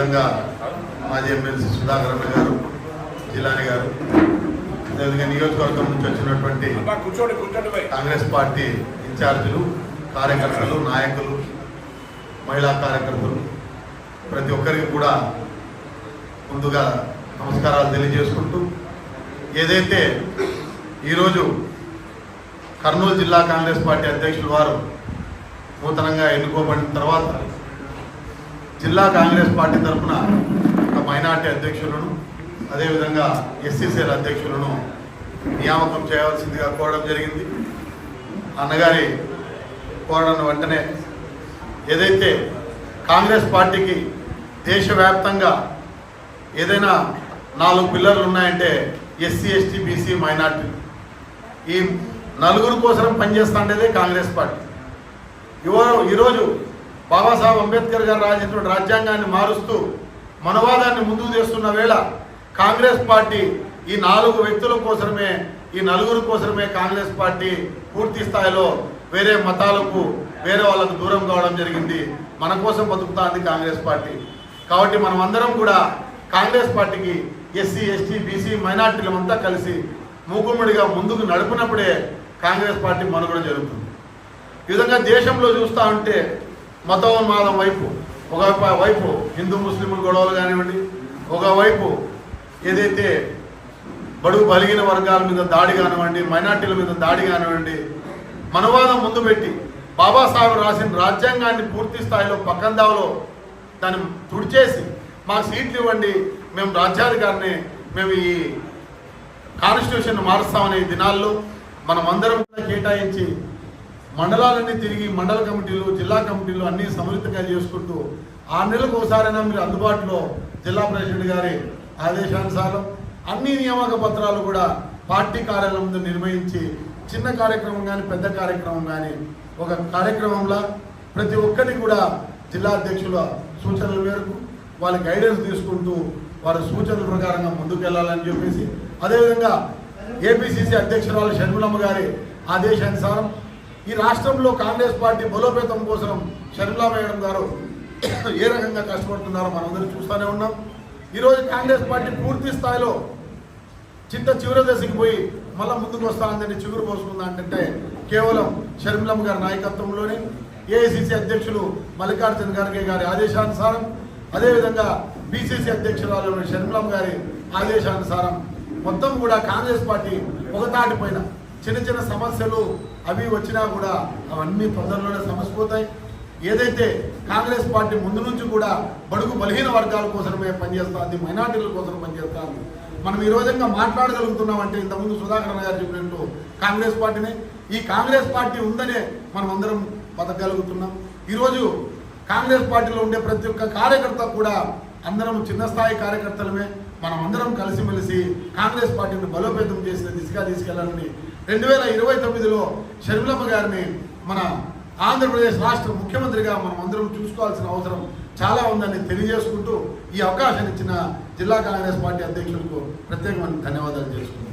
అదేవిధంగా మాజీ ఎమ్మెల్సీ సుధాకర్ గారు జిలాని గారు అదేవిధంగా నియోజకవర్గం నుంచి వచ్చినటువంటి కాంగ్రెస్ పార్టీ ఇన్ఛార్జీలు కార్యకర్తలు నాయకులు మహిళా కార్యకర్తలు ప్రతి ఒక్కరికి కూడా ముందుగా నమస్కారాలు తెలియజేసుకుంటూ ఏదైతే ఈరోజు కర్నూలు జిల్లా కాంగ్రెస్ పార్టీ అధ్యక్షులు వారు నూతనంగా ఎన్నుకోబడిన తర్వాత జిల్లా కాంగ్రెస్ పార్టీ తరఫున ఒక మైనార్టీ అధ్యక్షులను అదేవిధంగా ఎస్సీసీల అధ్యక్షులను నియామకం చేయవలసిందిగా కోరడం జరిగింది. అన్నగారి కోరడం వెంటనే ఏదైతే కాంగ్రెస్ పార్టీకి దేశవ్యాప్తంగా ఏదైనా నాలుగు పిల్లర్లు ఉన్నాయంటే ఎస్సీ ఎస్టీ బీసీ మైనార్టీ ఈ నలుగురు కోసం పనిచేస్తుండేదే కాంగ్రెస్ పార్టీ. ఇవాళ ఈరోజు బాబాసాహెబ్ అంబేద్కర్ గారు రాసినటువంటి రాజ్యాంగాన్ని మారుస్తూ మనవాదాన్ని ముందుకు తెస్తున్న వేళ కాంగ్రెస్ పార్టీ ఈ నాలుగు వ్యక్తుల కోసమే ఈ నలుగురు కోసమే కాంగ్రెస్ పార్టీ పూర్తి స్థాయిలో వేరే మతాలకు వేరే వాళ్ళకు దూరం కావడం జరిగింది. మన కోసం బతుకుతాంది కాంగ్రెస్ పార్టీ. కాబట్టి మనం అందరం కూడా కాంగ్రెస్ పార్టీకి ఎస్సీ ఎస్టీ బీసీ మైనార్టీలమంతా కలిసి మూకుమ్మడిగా ముందుకు నడుపునప్పుడే కాంగ్రెస్ పార్టీ మనుగడ జరుగుతుంది. ఈ విధంగా దేశంలో చూస్తూ ఉంటే మతోన్మాదం వైపు ఒక వైపు హిందూ ముస్లింలు గొడవలు కానివ్వండి ఒకవైపు ఏదైతే బడుగు బలిగిన వర్గాల మీద దాడి కానివ్వండి మైనార్టీల మీద దాడి కానివ్వండి మనవాదం ముందు పెట్టి బాబాసాహెబ్ రాసిన రాజ్యాంగాన్ని పూర్తి స్థాయిలో పక్కందావలో దాన్ని తుడిచేసి మాకు సీట్లు ఇవ్వండి మేము రాజ్యాధికారిని మేము ఈ కాన్స్టిట్యూషన్ మారుస్తామనే ఈ దినాల్లో మనం అందరం కూడా కేటాయించి మండలాలన్నీ తిరిగి మండల కమిటీలు జిల్లా కమిటీలు అన్ని సమృద్ధిగా చేసుకుంటూ ఆరు నెలలకు ఒకసారైనా మీరు అందుబాటులో జిల్లా ప్రెసిడెంట్ గారి ఆదేశానుసారం అన్ని నియామక పత్రాలు కూడా పార్టీ కార్యాలయం ముందు నిర్వహించి చిన్న కార్యక్రమం కానీ పెద్ద కార్యక్రమం కానీ ఒక కార్యక్రమంలో ప్రతి ఒక్కటి కూడా జిల్లా అధ్యక్షుల సూచనల మేరకు వాళ్ళ గైడెన్స్ తీసుకుంటూ వారి సూచనల ప్రకారంగా ముందుకు వెళ్ళాలని చెప్పేసి అదేవిధంగా ఏపీసీసీ అధ్యక్షురాలు షణ్ములమ్మ గారి ఆదేశానుసారం ఈ రాష్ట్రంలో కాంగ్రెస్ పార్టీ బలోపేతం కోసం షర్మిలా మేడం గారు ఏ రకంగా కష్టపడుతున్నారో మనందరం చూస్తూనే ఉన్నాం. ఈరోజు కాంగ్రెస్ పార్టీ పూర్తి స్థాయిలో చిత్త చివరి దశకి పోయి మళ్ళీ ముందుకు వస్తానని చిగురు పోసుకుందా అంటే కేవలం షర్మిలమ్మ గారి నాయకత్వంలోనే ఏఐసిసి అధ్యక్షులు మల్లికార్జున ఖర్గే గారి ఆదేశానుసారం అదేవిధంగా బీసీసీ అధ్యక్షురాలు షర్మిలమ్మ గారి ఆదేశానుసారం మొత్తం కూడా కాంగ్రెస్ పార్టీ ఒక చిన్న చిన్న సమస్యలు అవి వచ్చినా కూడా అవన్నీ ప్రజల్లోనే సమసిపోతాయి. ఏదైతే కాంగ్రెస్ పార్టీ ముందు నుంచి కూడా బడుగు బలహీన వర్గాల కోసమే పనిచేస్తుంది మైనార్టీల కోసం పనిచేస్తుంది మనం ఈ రోజంగా మాట్లాడగలుగుతున్నాం అంటే ఇంతకుముందు సుధాకర్ గారు చెప్పినట్టు కాంగ్రెస్ పార్టీనే. ఈ కాంగ్రెస్ పార్టీ ఉందనే మనం అందరం బతకగలుగుతున్నాం. ఈరోజు కాంగ్రెస్ పార్టీలో ఉండే ప్రతి ఒక్క కార్యకర్త కూడా అందరం చిన్న స్థాయి కార్యకర్తలమే. మనం అందరం కలిసిమెలిసి కాంగ్రెస్ పార్టీని బలోపేతం చేసిన దిశగా తీసుకెళ్ళాలని రెండు వేల ఇరవై తొమ్మిదిలో షర్మిలమ్మ గారిని మన ఆంధ్రప్రదేశ్ రాష్ట్ర ముఖ్యమంత్రిగా మనం అందరం చూసుకోవాల్సిన అవసరం చాలా ఉందని తెలియజేసుకుంటూ ఈ అవకాశాన్ని ఇచ్చిన జిల్లా కాంగ్రెస్ పార్టీ అధ్యక్షులకు ప్రత్యేకమైన ధన్యవాదాలు చేసుకుంటాం